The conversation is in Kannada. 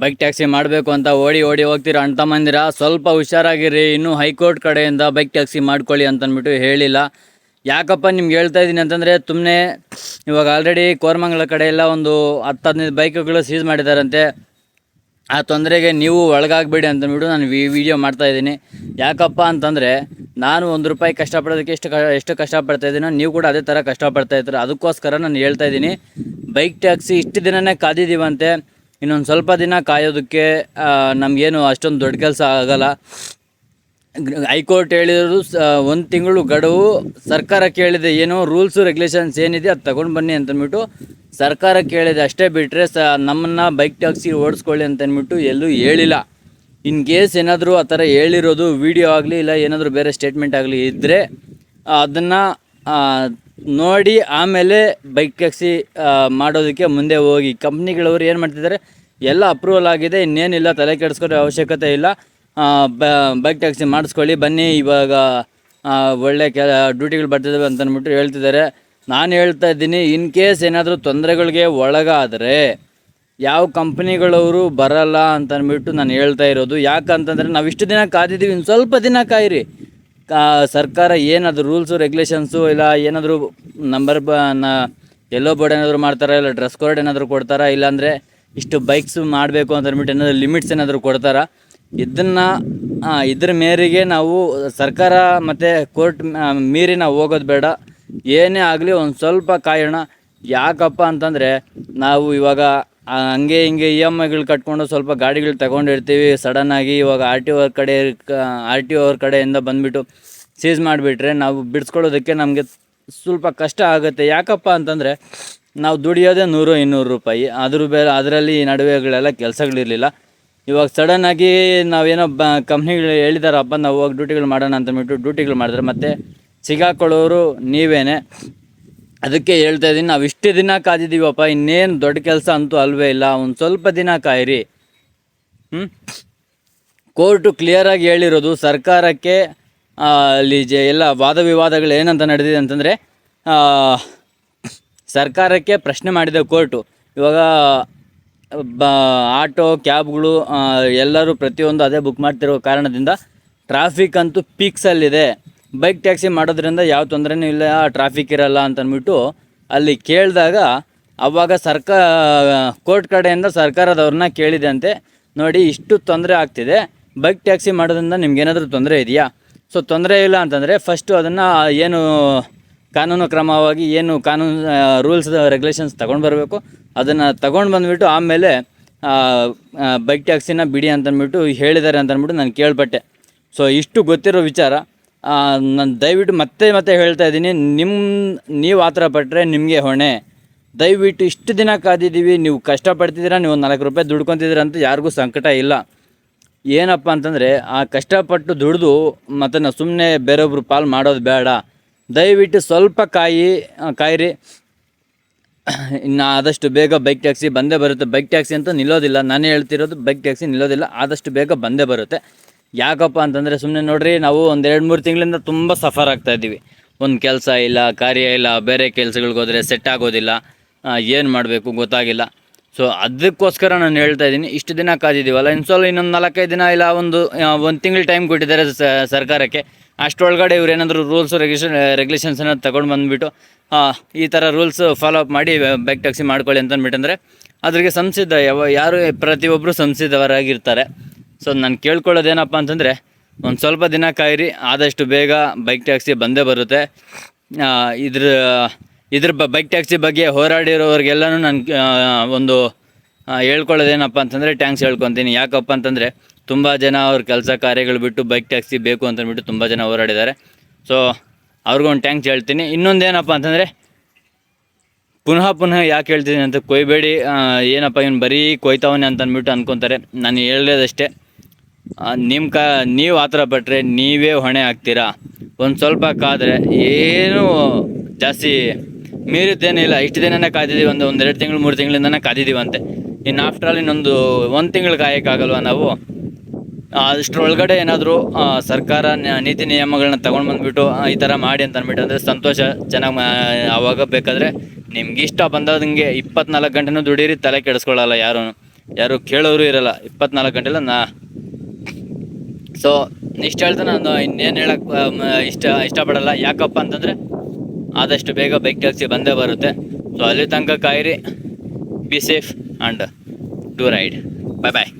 ಬೈಕ್ ಟ್ಯಾಕ್ಸಿ ಮಾಡಬೇಕು ಅಂತ ಓಡಿ ಓಡಿ ಹೋಗ್ತೀರ ಅಂತ ಮಂದಿರ ಸ್ವಲ್ಪ ಹುಷಾರಾಗಿರಿ. ಇನ್ನೂ ಹೈಕೋರ್ಟ್ ಕಡೆಯಿಂದ ಬೈಕ್ ಟ್ಯಾಕ್ಸಿ ಮಾಡ್ಕೊಳ್ಳಿ ಅಂತಂದ್ಬಿಟ್ಟು ಹೇಳಿಲ್ಲ. ಯಾಕಪ್ಪ ನಿಮ್ಗೆ ಹೇಳ್ತಾ ಇದ್ದೀನಿ ಅಂತಂದರೆ ಸುಮ್ಮನೆ ಇವಾಗ ಆಲ್ರೆಡಿ ಕೋರಮಂಗಲ ಕಡೆ ಎಲ್ಲ ಒಂದು ಹತ್ತು ಹದಿನೈದು ಬೈಕ್ಗಳು ಸೀಸ್ ಮಾಡಿದಾರಂತೆ. ಆ ತೊಂದರೆಗೆ ನೀವು ಒಳಗಾಗಬೇಡಿ ಅಂತಂದ್ಬಿಟ್ಟು ನಾನು ವಿ ವಿಡಿಯೋ ಮಾಡ್ತಾ ಇದ್ದೀನಿ. ಯಾಕಪ್ಪ ಅಂತಂದರೆ ನಾನು ಒಂದು ರೂಪಾಯಿ ಕಷ್ಟಪಡೋದಕ್ಕೆ ಎಷ್ಟು ಕ, ಎಷ್ಟು ಕಷ್ಟಪಡ್ತಾ ಇದ್ದೀನೋ ನೀವು ಕೂಡ ಅದೇ ಥರ ಕಷ್ಟಪಡ್ತಾ ಇದ್ದೀರ ಅದಕ್ಕೋಸ್ಕರ ನಾನು ಹೇಳ್ತಾ ಇದ್ದೀನಿ. ಬೈಕ್ ಟ್ಯಾಕ್ಸಿ ಇಷ್ಟು ದಿನನೇ ಕಾದಿದ್ದೀವಂತೆ. ಇನ್ನೊಂದು ಸ್ವಲ್ಪ ದಿನ ಕಾಯೋದಕ್ಕೆ ನಮಗೇನು ಅಷ್ಟೊಂದು ದೊಡ್ಡ ಕೆಲಸ ಆಗೋಲ್ಲ. ಹೈಕೋರ್ಟ್ ಹೇಳಿರೋದು ಒಂದು ತಿಂಗಳು ಗಡುವು ಸರ್ಕಾರ ಕೇಳಿದೆ ಏನೋ ರೂಲ್ಸು, ರೆಗ್ಯುಲೇಷನ್ಸ್ ಏನಿದೆ ಅದು ತಗೊಂಡು ಬನ್ನಿ ಅಂತಂದ್ಬಿಟ್ಟು ಸರ್ಕಾರ ಕೇಳಿದೆ. ಅಷ್ಟೇ ಬಿಟ್ಟರೆ ಸ, ನಮ್ಮನ್ನು ಬೈಕ್ ಟ್ಯಾಕ್ಸಿ ಓಡಿಸ್ಕೊಳ್ಳಿ ಅಂತಂದ್ಬಿಟ್ಟು ಎಲ್ಲೂ ಹೇಳಿಲ್ಲ. ಇನ್ ಕೇಸ್ ಏನಾದರೂ ಆ ಥರ ಹೇಳಿರೋದು, ವಿಡಿಯೋ ಆಗಲಿ ಇಲ್ಲ ಏನಾದರೂ ಬೇರೆ ಸ್ಟೇಟ್ಮೆಂಟ್ ಆಗಲಿ ಇದ್ದರೆ ಅದನ್ನು ನೋಡಿ ಆಮೇಲೆ ಬೈಕ್ ಟ್ಯಾಕ್ಸಿ ಮಾಡೋದಕ್ಕೆ ಮುಂದೆ ಹೋಗಿ. ಕಂಪ್ನಿಗಳವರು ಏನು ಮಾಡ್ತಿದ್ದಾರೆ, ಎಲ್ಲ ಅಪ್ರೂವಲ್ ಆಗಿದೆ, ಇನ್ನೇನಿಲ್ಲ, ತಲೆ ಕೆಡಿಸ್ಕೊಳ್ಳೋ ಅವಶ್ಯಕತೆ ಇಲ್ಲ. ಬೈಕ್ ಟ್ಯಾಕ್ಸಿ ಮಾಡಿಸ್ಕೊಳ್ಳಿ, ಬನ್ನಿ, ಇವಾಗ ಒಳ್ಳೆ ಕೆ ಡ್ಯೂಟಿಗಳು ಬರ್ತಿದ್ದಾವೆ ಅಂತ ಅಂದ್ಬಿಟ್ಟು ಹೇಳ್ತಿದ್ದಾರೆ. ನಾನು ಹೇಳ್ತಾ ಇದ್ದೀನಿ ಇನ್ ಕೇಸ್ ಏನಾದರೂ ತೊಂದರೆಗಳಿಗೆ ಒಳಗಾದರೆ, ಯಾವ ಕಂಪ್ನಿಗಳವರು ಬರಲ್ಲ ಅಂತ ಅಂದ್ಬಿಟ್ಟು ನಾನು ಹೇಳ್ತಾ ಇರೋದು. ಯಾಕಂತಂದರೆ ನಾವು ಇಷ್ಟು ದಿನ ಕಾದಿದ್ದೀವಿ ಇನ್ನು ಸ್ವಲ್ಪ ದಿನ ಕಾಯಿರಿ. ಸರ್ಕಾರ ಏನಾದರೂ ರೂಲ್ಸು ರೆಗ್ಯುಲೇಷನ್ಸು ಇಲ್ಲ, ಏನಾದರೂ ನಂಬರ್ ಬ, ನ ಎಲ್ಲೋ ಬೋರ್ಡ್ ಏನಾದರೂ ಮಾಡ್ತಾರಾ ಇಲ್ಲ ಡ್ರೆಸ್ ಕೋಡ್ ಏನಾದರೂ ಕೊಡ್ತಾರಾ? ಇಲ್ಲಾಂದರೆ ಇಷ್ಟು ಬೈಕ್ಸ್ ಮಾಡಬೇಕು ಅಂತ ಅಂದ್ಬಿಟ್ಟು ಏನಾದರೂ ಲಿಮಿಟ್ಸ್ ಏನಾದರೂ ಕೊಡ್ತಾರಾ? ಇದನ್ನು ಇದ್ರ ಮೇರೆಗೆ ನಾವು ಸರ್ಕಾರ ಮತ್ತು ಕೋರ್ಟ್ ಮೀರಿ ನಾವು ಹೋಗೋದು ಬೇಡ. ಏನೇ ಆಗಲಿ ಒಂದು ಸ್ವಲ್ಪ ಕಾಯೋಣ. ಯಾಕಪ್ಪ ಅಂತಂದರೆ ನಾವು ಇವಾಗ ಹಂಗೆ ಹಿಂಗೆ ಇ ಎಂ ಐಗಳು ಕಟ್ಕೊಂಡು ಸ್ವಲ್ಪ ಗಾಡಿಗಳು ತಗೊಂಡಿರ್ತೀವಿ ಸಡನ್ನಾಗಿ ಇವಾಗ ಆರ್ ಟಿ ಓ ಕಡೆ ಆರ್ ಟಿ ಓ ಕಡೆಯಿಂದ ಬಂದುಬಿಟ್ಟು ಸೀಸ್ ಮಾಡಿಬಿಟ್ರೆ ನಾವು ಬಿಡಿಸ್ಕೊಳ್ಳೋದಕ್ಕೆ ನಮಗೆ ಸ್ವಲ್ಪ ಕಷ್ಟ ಆಗುತ್ತೆ. ಯಾಕಪ್ಪ ಅಂತಂದರೆ ನಾವು ದುಡಿಯೋದೇ ನೂರು ಇನ್ನೂರು ರೂಪಾಯಿ. ಅದ್ರ ಬೇರೆ ಅದರಲ್ಲಿ ಈ ನಡುವೆಗಳೆಲ್ಲ ಕೆಲಸಗಳಿರಲಿಲ್ಲ. ಇವಾಗ ಸಡನ್ನಾಗಿ ನಾವೇನೋ ಬ ಕಂಪ್ನಿಗಳು ಹೇಳಿದಾರಪ್ಪ, ನಾವು ಹೋಗಿ ಡ್ಯೂಟಿಗಳು ಮಾಡೋಣ ಅಂತಂದ್ಬಿಟ್ಟು ಡ್ಯೂಟಿಗಳು ಮಾಡಿದ್ರೆ. ಮತ್ತೆ ಸಿಗಾಕೊಳ್ಳೋರು ನೀವೇನೆ. ಅದಕ್ಕೆ ಹೇಳ್ತಾ ಇದ್ದೀನಿ, ನಾವು ಇಷ್ಟು ದಿನ ಕಾದಿದ್ದೀವಪ್ಪ, ಇನ್ನೇನು ದೊಡ್ಡ ಕೆಲಸ ಅಂತೂ ಅಲ್ವೇ ಇಲ್ಲ, ಒಂದು ಸ್ವಲ್ಪ ದಿನ ಕಾಯಿರಿ. ಹ್ಞೂ ಕೋರ್ಟು ಕ್ಲಿಯರಾಗಿ ಹೇಳಿರೋದು, ಸರ್ಕಾರಕ್ಕೆ ಅಲ್ಲಿ ಜ, ಎಲ್ಲ ವಾದ ವಿವಾದಗಳು ಏನಂತ ನಡೆದಿದೆ ಅಂತಂದರೆ ಸರ್ಕಾರಕ್ಕೆ ಪ್ರಶ್ನೆ ಮಾಡಿದೆ ಕೋರ್ಟು. ಇವಾಗ, ಬ, ಆಟೋ, ಕ್ಯಾಬ್ಗಳು ಎಲ್ಲರೂ ಪ್ರತಿಯೊಂದು ಅದೇ ಬುಕ್ ಮಾಡ್ತಿರೋ ಕಾರಣದಿಂದ ಟ್ರಾಫಿಕ್ ಅಂತೂ ಪೀಕ್ಸಲ್ಲಿದೆ ಬೈಕ್ ಟ್ಯಾಕ್ಸಿ ಮಾಡೋದ್ರಿಂದ ಯಾವ ತೊಂದರೆನೂ ಇಲ್ಲ ಟ್ರಾಫಿಕ್ ಇರಲ್ಲ ಅಂತಂದ್ಬಿಟ್ಟು ಅಲ್ಲಿ ಕೇಳಿದಾಗ ಅವಾಗ ಸರ್ಕಾರ ಕೋರ್ಟ್ ಕಡೆಯಿಂದ ಸರ್ಕಾರದವ್ರನ್ನ ಕೇಳಿದಂತೆ ನೋಡಿ ಇಷ್ಟು ತೊಂದರೆ ಆಗ್ತಿದೆ. ಬೈಕ್ ಟ್ಯಾಕ್ಸಿ ಮಾಡೋದ್ರಿಂದ ನಿಮ್ಗೇನಾದರೂ ತೊಂದರೆ ಇದೆಯಾ? ಸೊ ತೊಂದರೆ ಇಲ್ಲ ಅಂತಂದರೆ ಫಸ್ಟು ಅದನ್ನು ಏನು ಕಾನೂನು ಕ್ರಮವಾಗಿ ಏನು ಕಾನೂನು ರೂಲ್ಸ್ ರೆಗ್ಯುಲೇಷನ್ಸ್ ತೊಗೊಂಡು ಬರಬೇಕು. ಅದನ್ನು ತಗೊಂಡು ಬಂದುಬಿಟ್ಟು ಆಮೇಲೆ ಬೈಕ್ ಟ್ಯಾಕ್ಸಿನ ಬಿಡಿ ಅಂತಂದ್ಬಿಟ್ಟು ಹೇಳಿದ್ದಾರೆ ಅಂತಂದ್ಬಿಟ್ಟು ನಾನು ಕೇಳ್ಪಟ್ಟೆ. ಸೊ ಇಷ್ಟು ಗೊತ್ತಿರೋ ವಿಚಾರ. ನಾನು ದಯವಿಟ್ಟು ಮತ್ತೆ ಮತ್ತೆ ಹೇಳ್ತಾ ಇದ್ದೀನಿ ನಿಮ್ಮ ನೀವು ಆ ಥರ ಪಟ್ಟರೆ ನಿಮಗೆ ಹೊಣೆ. ದಯವಿಟ್ಟು ಇಷ್ಟು ದಿನ ಕಾದಿದ್ದೀವಿ, ನೀವು ಕಷ್ಟಪಡ್ತಿದ್ದೀರಾ, ನೀವು ನಾಲ್ಕು ರೂಪಾಯಿ ದುಡ್ಕೊತಿದ್ದೀರ ಅಂತ ಯಾರಿಗೂ ಸಂಕಟ ಇಲ್ಲ. ಏನಪ್ಪ ಅಂತಂದರೆ, ಆ ಕಷ್ಟಪಟ್ಟು ದುಡಿದು ಮತ್ತು ನಾವು ಸುಮ್ಮನೆ ಬೇರೊಬ್ರು ಪಾಲು ಮಾಡೋದು ಬೇಡ. ದಯವಿಟ್ಟು ಸ್ವಲ್ಪ ಕಾಯಿ ಕಾಯಿರಿ. ಇನ್ನು ಆದಷ್ಟು ಬೇಗ ಬೈಕ್ ಟ್ಯಾಕ್ಸಿ ಬಂದೇ ಬರುತ್ತೆ. ಬೈಕ್ ಟ್ಯಾಕ್ಸಿ ಅಂತ ನಿಲ್ಲೋದಿಲ್ಲ. ನಾನು ಹೇಳ್ತಿರೋದು ಬೈಕ್ ಟ್ಯಾಕ್ಸಿ ನಿಲ್ಲೋದಿಲ್ಲ. ಆದಷ್ಟು ಬೇಗ ಬಂದೇ ಬರುತ್ತೆ. ಯಾಕಪ್ಪ ಅಂತಂದರೆ ಸುಮ್ಮನೆ ನೋಡ್ರಿ, ನಾವು ಒಂದು ಎರಡು ಮೂರು ತಿಂಗಳಿಂದ ತುಂಬ ಸಫರ್ ಆಗ್ತಾ ಇದ್ದೀವಿ. ಒಂದು ಕೆಲಸ ಇಲ್ಲ, ಕಾರ್ಯ ಇಲ್ಲ, ಬೇರೆ ಕೆಲಸಗಳಿಗೆ ಹೋದರೆ ಸೆಟ್ ಆಗೋದಿಲ್ಲ. ಏನು ಮಾಡಬೇಕು ಗೊತ್ತಾಗಿಲ್ಲ. ಸೊ ಅದಕ್ಕೋಸ್ಕರ ನಾನು ಹೇಳ್ತಾ ಇದ್ದೀನಿ, ಇಷ್ಟು ದಿನ ಕಾದಿದ್ದೀವಲ್ಲ ಇನ್ನು ಸ್ವಲ್ಪ ಇನ್ನೊಂದು ನಾಲ್ಕೈದು ದಿನ ಇಲ್ಲ, ಒಂದು ಒಂದು ತಿಂಗಳು ಟೈಮ್ ಕೊಟ್ಟಿದ್ದಾರೆ ಸರ್ಕಾರಕ್ಕೆ. ಅಷ್ಟರೊಳಗಡೆ ಇವ್ರು ಏನಾದರೂ ರೂಲ್ಸ್ ರೆಗ್ಯುಲೇಷನ್ ರೆಗ್ಯುಲೇಷನ್ಸ್ ಏನಾದ್ರು ತಗೊಂಡು ಬಂದುಬಿಟ್ಟು ಈ ಥರ ರೂಲ್ಸ್ ಫಾಲೋ ಅಪ್ ಮಾಡಿ ಬೈಕ್ ಟ್ಯಾಕ್ಸಿ ಮಾಡ್ಕೊಳ್ಳಿ ಅಂತ ಅಂದ್ಬಿಟ್ಟಂದರೆ ಅದ್ರಿಗೆ ಸಂಸಿದ್ಧ ಯಾವ, ಯಾರು ಪ್ರತಿಯೊಬ್ಬರು ಸಂಸಿದ್ಧವರಾಗಿರ್ತಾರೆ ಸೊ ನಾನು ಕೇಳ್ಕೊಳ್ಳೋದೇನಪ್ಪ ಅಂತಂದರೆ, ಒಂದು ಸ್ವಲ್ಪ ದಿನ ಕಾಯಿರಿ, ಆದಷ್ಟು ಬೇಗ ಬೈಕ್ ಟ್ಯಾಕ್ಸಿ ಬಂದೇ ಬರುತ್ತೆ. ಇದ್ರ ಇದ್ರ ಬೈಕ್ ಟ್ಯಾಕ್ಸಿ ಬಗ್ಗೆ ಹೋರಾಡಿರೋರಿಗೆಲ್ಲನೂ ನಾನು ಒಂದು ಹೇಳ್ಕೊಳ್ಳೋದೇನಪ್ಪ ಅಂತಂದರೆ ಟ್ಯಾಂಕ್ಸ್ ಹೇಳ್ಕೊತೀನಿ. ಯಾಕಪ್ಪ ಅಂತಂದರೆ, ತುಂಬ ಜನ ಅವ್ರ ಕೆಲಸ ಕಾರ್ಯಗಳು ಬಿಟ್ಟು ಬೈಕ್ ಟ್ಯಾಕ್ಸಿ ಬೇಕು ಅಂತಂದ್ಬಿಟ್ಟು ತುಂಬ ಜನ ಹೋರಾಡಿದ್ದಾರೆ. ಸೊ ಅವ್ರಿಗೊಂದು ಟ್ಯಾಂಕ್ಸ್ ಹೇಳ್ತೀನಿ. ಇನ್ನೊಂದೇನಪ್ಪ ಅಂತಂದರೆ, ಪುನಃ ಪುನಃ ಯಾಕೆ ಹೇಳ್ತೀನಿ ಅಂತ ಕೊಯ್ಬೇಡಿ. ಏನಪ್ಪ, ಇವನು ಬರೀ ಕೊಯ್ತಾವನೆ ಅಂತ ಅಂದ್ಬಿಟ್ಟು ಅನ್ಕೊತಾರೆ. ನಾನು ಹೇಳೋದಷ್ಟೇ. ನಿಮ್ಮ ಕ, ನೀವು ಆ ಥರ ಪಟ್ಟರೆ ನೀವೇ ಹೊಣೆ ಆಗ್ತೀರಾ ಒಂದು ಸ್ವಲ್ಪ ಕಾದರೆ ಏನೂ ಜಾಸ್ತಿ ಮೀರಿದ್ದೇನಿಲ್ಲ ಇಷ್ಟು ದಿನನೇ ಕಾದಿದ್ದೀವಿ ಒಂದು ಒಂದೆರಡು ತಿಂಗಳು, ಮೂರು ತಿಂಗಳಿಂದನೇ ಕಾದಿದ್ದೀವಂತೆ ಇನ್ನು ಆಫ್ಟರ್ ಆಲ್ ಇನ್ನೊಂದು ಒಂದು ತಿಂಗಳು ಕಾಯೋಕ್ಕಾಗಲ್ವ ನಾವು? ಅಷ್ಟರೊಳಗಡೆ ಏನಾದರೂ ಸರ್ಕಾರ ನೀತಿ ನಿಯಮಗಳನ್ನ ತೊಗೊಂಡು ಬಂದುಬಿಟ್ಟು ಈ ಥರ ಮಾಡಿ ಅಂತ ಅಂದ್ಬಿಟ್ಟು ಅಂದರೆ ಸಂತೋಷ ಚೆನ್ನಾಗಿ ಆವಾಗ ಬೇಕಾದರೆ ನಿಮ್ಗೆ ಇಷ್ಟ ಬಂದಂಗೆ ಇಪ್ಪತ್ನಾಲ್ಕು ಗಂಟೆನೂ ದುಡೀರಿ, ತಲೆ ಕೆಡಿಸ್ಕೊಳ್ಳಲ್ಲ ಯಾರೂ ಯಾರು ಕೇಳೋರು ಇರಲ್ಲ, ಇಪ್ಪತ್ನಾಲ್ಕು ಗಂಟೆಲ್ಲ ನಾ ಸೊ ಇಷ್ಟು ಹೇಳ್ತಾ ನಾನು ಇನ್ನೇನು ಹೇಳಕ್ಕೆ ಇಷ್ಟ, ಇಷ್ಟಪಡಲ್ಲ. ಯಾಕಪ್ಪ ಅಂತಂದರೆ ಆದಷ್ಟು ಬೇಗ ಬೈಕ್ ಟ್ಯಾಕ್ಸಿ ಬಂದೇ ಬರುತ್ತೆ. ಸೊ ಅಲ್ಲಿ ತನಕ ಕಾಯಿರಿ. Be safe and do ride bye bye